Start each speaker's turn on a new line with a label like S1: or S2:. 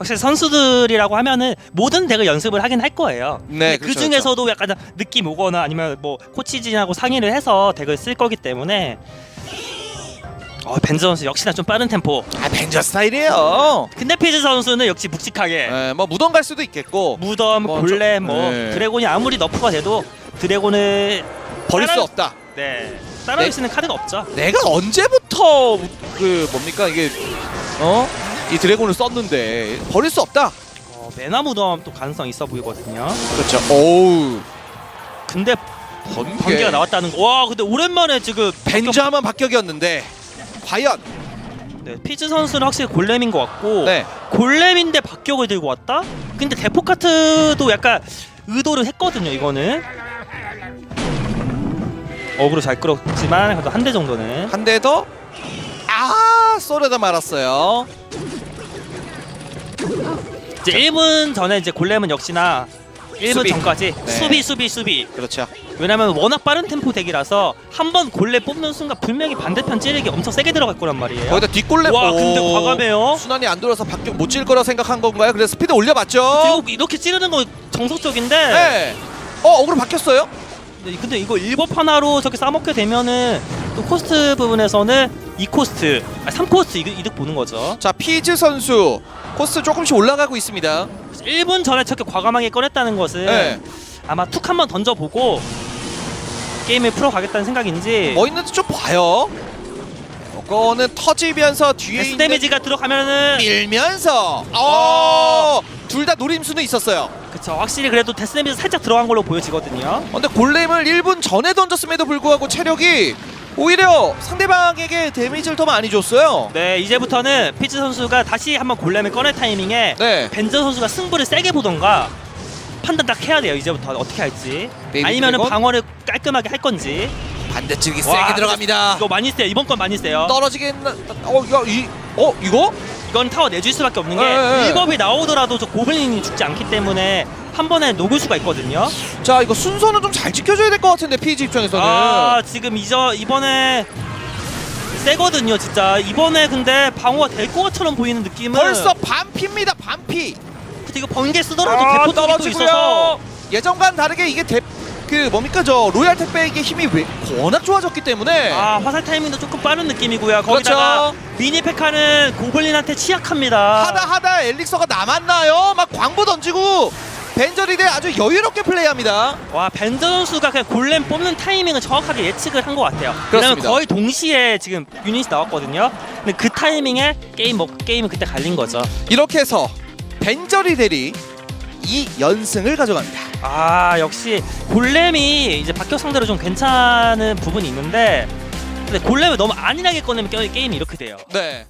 S1: 확실히 선수들이라고 하면은 모든 덱을 연습을 하긴 할 거예요.
S2: 네,
S1: 근데 그
S2: 그렇죠,
S1: 중에서도 약간 느낌 오거나 아니면 뭐 코치진하고 상의를 해서 덱을 쓸 거기 때문에 어, 벤즈 선수 역시나 좀 빠른 템포.
S2: 아 벤저 스타일이에요.
S1: 근데 피즈 선수는 역시 묵직하게
S2: 네, 뭐 무덤 갈 수도 있겠고
S1: 무덤,
S2: 뭐
S1: 골렘,
S2: 저-
S1: 뭐
S2: 네.
S1: 드래곤이 아무리 너프가 돼도 드래곤을
S2: 버릴
S1: 따라-
S2: 수 없다.
S1: 네 따라올
S2: 네.
S1: 수 있는 카드가 없죠.
S2: 내가 언제부터 그 뭡니까 이게 어? 이 드래곤을 썼는데 버릴 수 없다.
S1: 어, 메나 무덤 또 가능성 있어 보이거든요.
S2: 그렇죠. 오우.
S1: 근데
S2: 번개.
S1: 번개가 나왔다는 거. 와 근데 오랜만에 지금
S2: 벤저만 박격이었는데 과연
S1: 네, 피즈 선수는 확실히 골렘인 것 같고
S2: 네.
S1: 골렘인데 박격을 들고 왔다? 근데 대포 카트도 약간 의도를 했거든요 이거는 어그로 잘 끌었지만 그래도 한 대 정도는
S2: 한 대 더. 아, 쏘려다 말았어요.
S1: 이제 1분 전에 이제 골렘은 역시나 1분
S2: 수비.
S1: 전까지
S2: 네.
S1: 수비 수비 수비
S2: 그렇죠.
S1: 왜냐면 워낙 빠른 템포 덱이라서 한 번 골렘 뽑는 순간 분명히 반대편 찌르기 엄청 세게 들어갈 거란 말이에요
S2: 거기다 뒷골렘.
S1: 와
S2: 오.
S1: 근데 과감해요
S2: 순환이 안 돌아서 박격 못칠 거라 생각한 건가요? 그래서 스피드 올려봤죠.
S1: 그리고 이렇게 찌르는 거 정석적인데
S2: 네. 어, 어그로 바뀌었어요?
S1: 네, 근데 이거 일법 하나로 저렇게 싸먹게 되면은 또 코스트 부분에서는 2코스트, 아 3코스트 이득, 이득 보는 거죠.
S2: 자, 피즈 선수 코스 조금씩 올라가고 있습니다.
S1: 1분 전에 저렇게 과감하게 꺼냈다는 것은
S2: 네.
S1: 아마 툭 한번 던져보고 게임을 풀어가겠다는 생각인지
S2: 뭐 있는지 좀 봐요. 이거는 터지면서 뒤에 있는
S1: 데미지가 들어가면은
S2: 밀면서 어, 둘다 노림수는 있었어요.
S1: 그쵸 확실히 그래도 데스 데미지 살짝 들어간 걸로 보여지거든요.
S2: 어, 근데 골렘을 1분 전에 던졌음에도 불구하고 체력이 오히려 상대방에게 데미지를 더 많이 줬어요.
S1: 네 이제부터는 피즈 선수가 다시 한번 골렘을 꺼낼 타이밍에
S2: 네.
S1: 벤저 선수가 승부를 세게 보던가 판단 딱 해야 돼요 이제부터 어떻게 할지
S2: 베이비
S1: 아니면은
S2: 드래곤?
S1: 방어를 깔끔하게 할 건지
S2: 반대쪽이
S1: 와,
S2: 세게 들어갑니다.
S1: 이거 많이 세요 이번 건 많이 세요
S2: 떨어지겠나? 어, 이거 이 어, 이거?
S1: 이건 타워 내줄 수밖에 없는 게
S2: 네, 네.
S1: 일곱이 나오더라도 저 고블린이 죽지 않기 때문에 한 번에 녹을 수가 있거든요
S2: 자, 이거 순서는 좀 잘 지켜줘야 될 것 같은데 피지 입장에서는.
S1: 아 지금 이저 이번에 세거든요 진짜 이번에 근데 방어가 될 것처럼 보이는 느낌은
S2: 벌써 반피입니다. 반피.
S1: 근데 이거 번개 쓰더라도
S2: 아,
S1: 대포 있어서
S2: 예전과는 다르게 이게 대, 그 뭡니까 저 로얄 택배의 힘이 왜 워낙 좋아졌기 때문에
S1: 아 화살 타이밍도 조금 빠른 느낌이고요 거기다가
S2: 그렇죠.
S1: 미니 페카는 고블린한테 취약합니다
S2: 하다 하다 엘릭서가 남았나요? 막 광고 던지고 벤저리 대 아주 여유롭게 플레이합니다.
S1: 와 벤저 선수가 그냥 골렘 뽑는 타이밍을 정확하게 예측을 한 것 같아요. 왜냐면
S2: 그렇습니다.
S1: 거의 동시에 지금 유닛이 나왔거든요. 근데 그 타이밍에 게임 먹 게임은 그때 갈린 거죠.
S2: 이렇게 해서 벤저리델이 이 연승을 가져갑니다.
S1: 아 역시 골렘이 이제 박격 상대로 좀 괜찮은 부분이 있는데 근데 골렘을 너무 안일하게 꺼내면 게- 게임이 이렇게 돼요.
S2: 네.